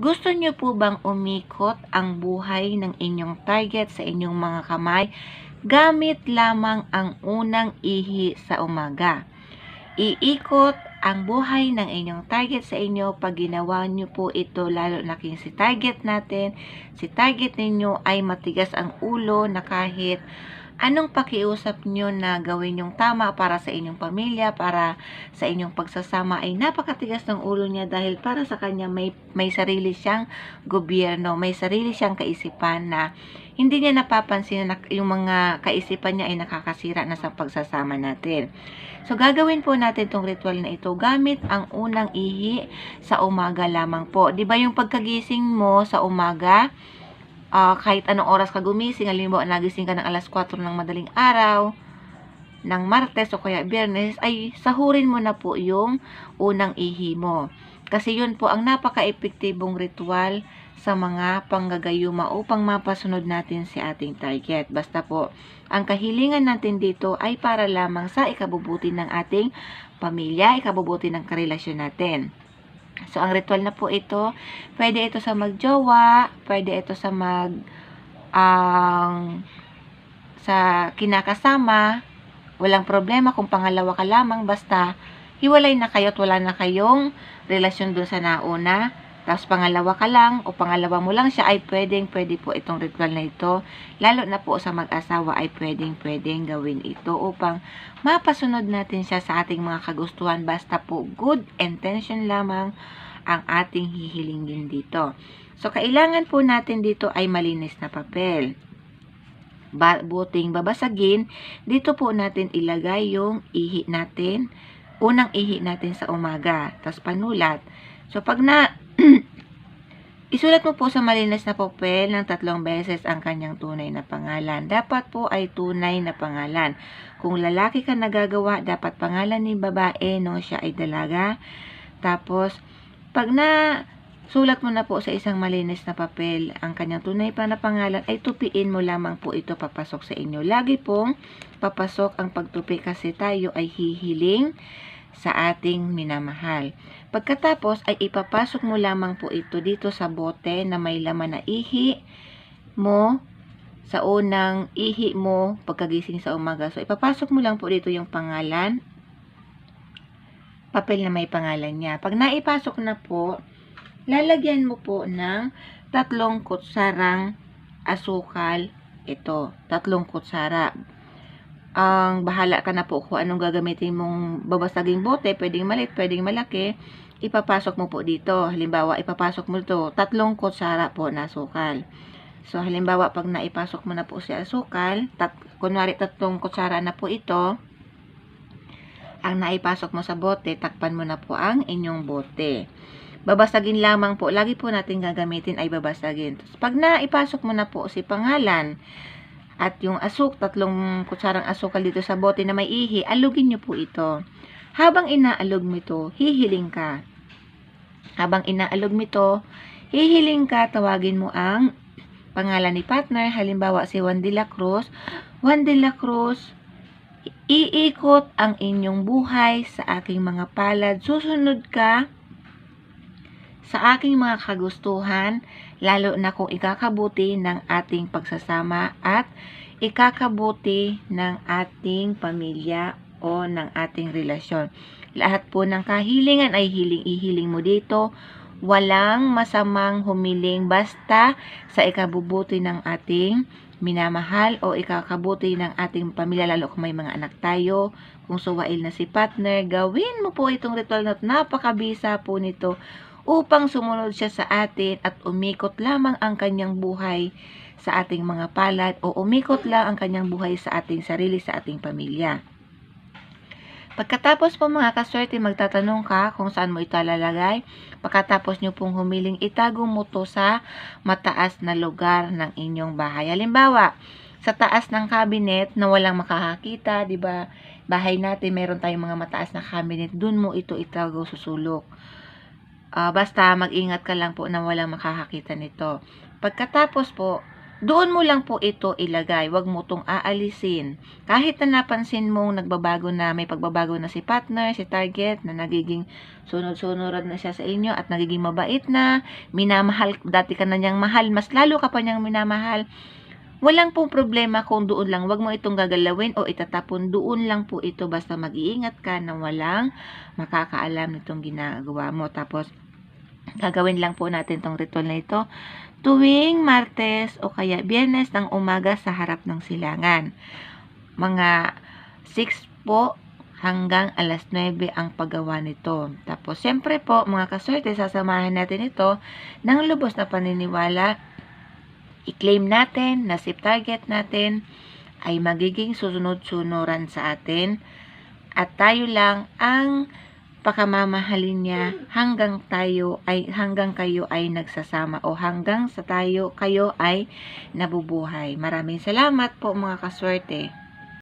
Gusto niyo po bang umikot ang buhay ng inyong target sa inyong mga kamay gamit lamang ang unang ihi sa umaga? Iikot ang buhay ng inyong target sa inyo pag ginawa niyo po ito lalo na kung si target natin, si target ninyo ay matigas ang ulo na kahit anong pakiusap nyo na gawin yung tama para sa inyong pamilya, para sa inyong pagsasama ay napakatigas ng ulo niya dahil para sa kanya may, may sarili siyang gobyerno, may sarili siyang kaisipan na hindi niya napapansin na yung mga kaisipan niya ay nakakasira na sa pagsasama natin. So, gagawin po natin itong ritual na ito gamit ang unang ihi sa umaga lamang po. Ba yung pagkagising mo sa umaga, uh, kahit anong oras ka gumising, halimbawa nagising ka ng alas 4 ng madaling araw, ng Martes o kaya Biyernes, ay sahurin mo na po yung unang ihi mo. Kasi yun po ang napaka-epektibong ritual sa mga panggagayuma upang mapasunod natin si ating target. Basta po, ang kahilingan natin dito ay para lamang sa ikabubuti ng ating pamilya, ikabubuti ng karelasyon natin. So, ang ritual na po ito, pwede ito sa magjowa, pwede ito sa mag, um, sa kinakasama, walang problema kung pangalawa ka lamang, basta hiwalay na kayo at wala na kayong relasyon dun sa nauna, tapos pangalawa ka lang o pangalawa mo lang siya ay pwedeng pwede po itong ritual na ito. Lalo na po sa mag-asawa ay pwedeng pwedeng gawin ito upang mapasunod natin siya sa ating mga kagustuhan. Basta po good intention lamang ang ating hihilingin dito. So kailangan po natin dito ay malinis na papel. Buting babasagin, dito po natin ilagay yung ihi natin. Unang ihi natin sa umaga. Tapos panulat. So pag na Isulat mo po sa malinis na papel ng tatlong beses ang kanyang tunay na pangalan. Dapat po ay tunay na pangalan. Kung lalaki ka nagagawa, dapat pangalan ni babae, no, siya ay dalaga. Tapos, pag na sulat mo na po sa isang malinis na papel ang kanyang tunay pa na pangalan, ay tupiin mo lamang po ito papasok sa inyo. Lagi pong papasok ang pagtupi kasi tayo ay hihiling sa ating minamahal. Pagkatapos ay ipapasok mo lamang po ito dito sa bote na may laman na ihi mo sa unang ihi mo pagkagising sa umaga. So ipapasok mo lang po dito yung pangalan, papel na may pangalan niya. Pag naipasok na po, lalagyan mo po ng tatlong kutsarang asukal ito. Tatlong kutsara ang bahala ka na po kung anong gagamitin mong babasaging bote, pwedeng maliit, pwedeng malaki, ipapasok mo po dito. Halimbawa, ipapasok mo ito, tatlong kutsara po na sukal. So, halimbawa, pag naipasok mo na po si asukal, tat, kunwari tatlong kutsara na po ito, ang naipasok mo sa bote, takpan mo na po ang inyong bote. Babasagin lamang po, lagi po natin gagamitin ay babasagin. Tapos, pag naipasok mo na po si pangalan, at yung asuk, tatlong kutsarang asukal dito sa bote na may ihi, alugin nyo po ito. Habang inaalog mo ito, hihiling ka. Habang inaalog mo ito, hihiling ka, tawagin mo ang pangalan ni partner, halimbawa si Juan de la Cruz. Juan de la Cruz, iikot ang inyong buhay sa aking mga palad. Susunod ka sa aking mga kagustuhan, lalo na kung ikakabuti ng ating pagsasama at ikakabuti ng ating pamilya o ng ating relasyon. Lahat po ng kahilingan ay hiling-ihiling mo dito. Walang masamang humiling basta sa ikabubuti ng ating minamahal o ikakabuti ng ating pamilya lalo kung may mga anak tayo, kung suwail na si partner, gawin mo po itong ritual na napakabisa po nito upang sumunod siya sa atin at umikot lamang ang kanyang buhay sa ating mga palad o umikot lang ang kanyang buhay sa ating sarili, sa ating pamilya. Pagkatapos po mga kaswerte, magtatanong ka kung saan mo ito lalagay. Pagkatapos nyo pong humiling, itago mo to sa mataas na lugar ng inyong bahay. Halimbawa, sa taas ng cabinet na walang makakakita, 'di ba? Bahay natin meron tayong mga mataas na cabinet, dun mo ito itago susulok. Uh, basta mag-ingat ka lang po na walang makakakita nito. Pagkatapos po, doon mo lang po ito ilagay. Huwag mo itong aalisin. Kahit na napansin mong nagbabago na, may pagbabago na si partner, si target, na nagiging sunod-sunod na siya sa inyo at nagiging mabait na, minamahal, dati ka na niyang mahal, mas lalo ka pa niyang minamahal, walang pong problema kung doon lang. Huwag mo itong gagalawin o itatapon. Doon lang po ito. Basta mag-iingat ka na walang makakaalam nitong ginagawa mo. Tapos, gagawin lang po natin tong ritual na ito tuwing Martes o kaya Biyernes ng umaga sa harap ng silangan. Mga 6 po hanggang alas 9 ang paggawa nito. Tapos, siyempre po, mga kaswerte, sasamahan natin ito ng lubos na paniniwala. I-claim natin na si target natin ay magiging susunod-sunuran sa atin at tayo lang ang pakamamahalin niya hanggang tayo ay hanggang kayo ay nagsasama o hanggang sa tayo kayo ay nabubuhay. Maraming salamat po mga kaswerte.